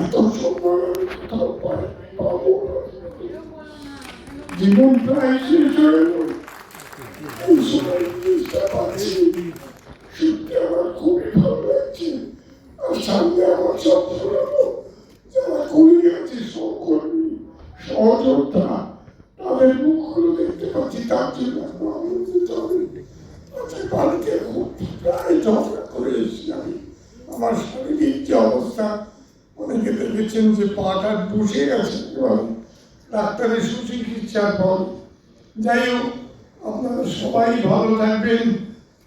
এত সম্মান আমি পাবো জিনিসটা পাচ্ছি সত্যি আমার খুবই ভালো লাগছে আর আমার সব পুরানো যারা করি আছে সহকর্মী সহযোদ্ধা তাদের মুখগুলো দেখতে পাচ্ছি তার জন্য আমি আজকে বাড়িতে খুব প্রায় করে এসেছি আমি আমার শারীরিক যে অবস্থা অনেকে দেখেছেন যে পাটা বসে গেছে এবং ডাক্তারের সুচিকিৎসার পর যাই হোক, আপনারা সবাই ভালো থাকবেন।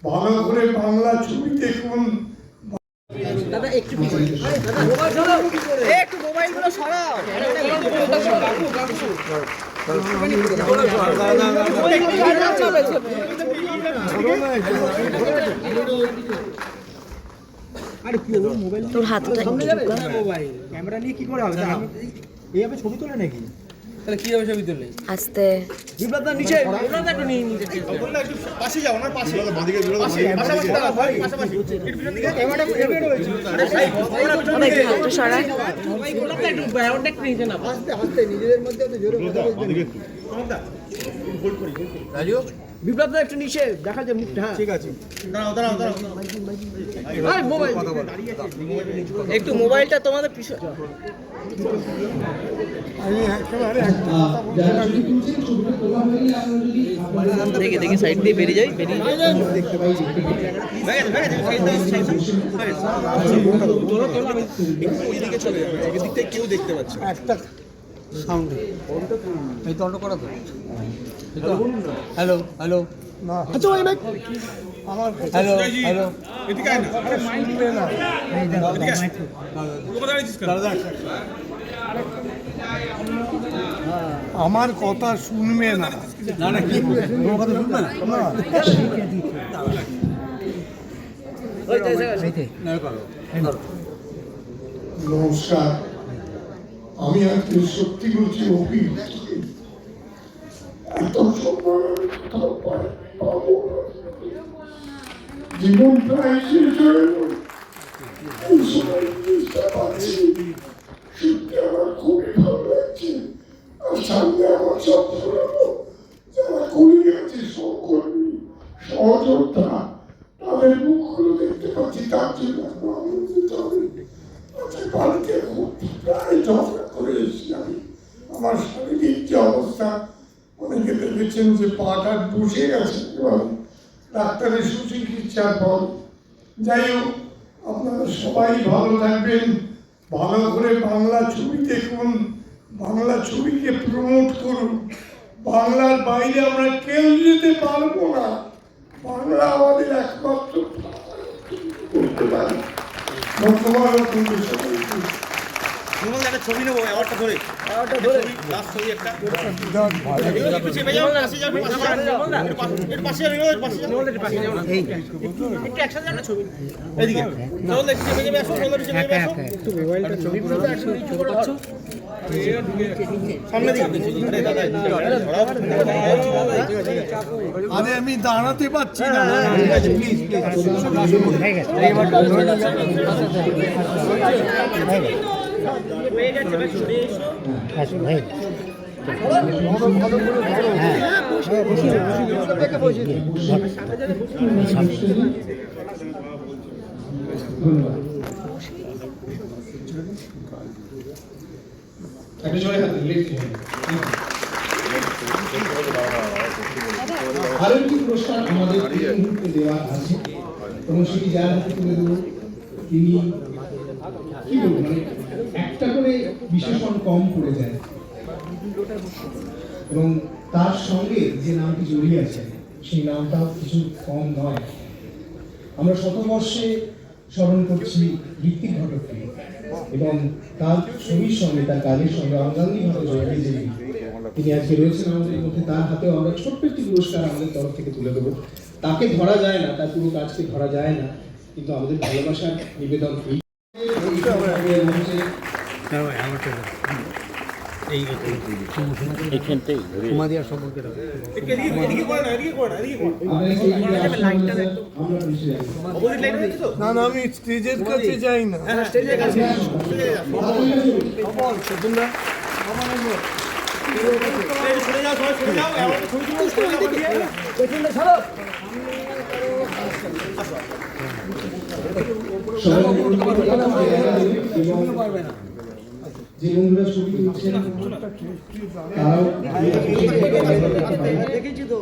ভালো করে বাংলা ছবি দেখুন। দাদা, একটু সরাও চলে, চলে। আরে কি ওর মোবাইল নিয়ে তোর হাতটা একটু। ক্যামেরা নিয়ে কি করে হবে? আমি এইভাবে ছবি তোলে নাকি? তাহলে কি হবে ছবি তুললে? আস্তে বিপ্লবদা নিচে বিপ্লবদা একটু নিয়ে নিচে পাশে যাও না পাশে বাদিকে পাশে পাশাপাশি দাঁড়াও ভাই পাশাপাশি ক্যামেরাটা এভাবে রয়েছে। বাবা একটু হাতটা সরা বিপ্লবদা একটু ব্যাকগ্রাউন্ডটা একটু নিচে না আস্তে আস্তে নিজেদের মধ্যে তো জোরে কথা বলতে বিপ্লবদা একটু নিচে দেখা যায় মুখটা হ্যাঁ। ঠিক আছে। দাঁড়াও দাঁড়াও দাঁড়াও। আরে মোবাইল। একটু মোবাইলটা তোমাদের পিছনে দেখে দেখে সাইড দিয়ে বেরিয়ে যাই বেরিয়ে ওইদিকে চলে যাবে এদিক থেকে কেউ দেখতে পাচ্ছে একটা সাউন্ড। এই তন্ড করা তো। Hello hello. আচ্ছা ভাই আমার হ্যালো হ্যালো। এদিকে আয় না। এদিকে আয়। কোথায় দাঁড়িয়েছিস কেন? আমার কথা শুনবে না। না না কি তোমার কথা শুনবে না? নমস্কার। আমি আজকে সত্যি বলছি অভিভূত এত জীবন আমার ভালো লাগছে। সামনে আমার তাদের মুখগুলো দেখতে পাচ্ছি, তার জন্য আমার আনন্দিত আমি আজকে বাড়িতে খুব প্রায় ঝগড়া করে এসেছি আমি আমার শারীরিক যে অনেকে দেখেছেন যে পাটা বসে গেছে এবং ডাক্তারের সুচিকিৎসার পর। যাই হোক, আপনারা সবাই ভালো থাকবেন। ভালো করে বাংলা ছবি দেখুন। বাংলা ছবিকে প্রমোট করুন। বাংলার বাইরে আমরা কেউ যেতে পারব না। বাংলা আমাদের একমাত্র ধন্যবাদ আপনাদের সবাইকে। একটা ছবি নেব অ্যাওয়ার্ডটা ধরে। লাস্ট ছবি একসাথে একটা। ছবি। আরে আমি দাঁড়াতে পারছি না। প্লিজ গেছে ভাই সরে এসো আরেকটি পুরস্কার আমাদের মুহূর্তে দেওয়া আছে। এবং সেটি যার হাতে তুলে দেবো, তিনি কি বলব মানে একটা করে বিশেষণ কম পড়ে যায়। এবং তার সঙ্গে যে নামটি জড়িয়ে আছে, সেই নামটাও কিছু কম নয়। আমরা শতবর্ষে স্মরণ করছি ঋত্বিক ঘটককে এবং তার ছবির সঙ্গে তার কাজের সঙ্গে অঙ্গাঙ্গিভাবে জড়িয়ে যে তিনি আজকে রয়েছেন আমাদের মধ্যে তার হাতেও আমরা ছোট্ট একটি পুরস্কার আমাদের তরফ থেকে তুলে দেবো তাকে ধরা যায় না তার পুরো কাজকে ধরা যায় না কিন্তু আমাদের ভালোবাসার নিবেদন এই একটু এদিকে এদিকে করে না না না আমি স্টেজের কাছে যাই না স্টেজে গেছে সরে যাও সবাই সরে যাও এমন ছবি তুলো সরে যাও বাড়ি। সবাই এবং যে বন্ধুরা ছবি তুলছেন তারাও দেখেছি তো।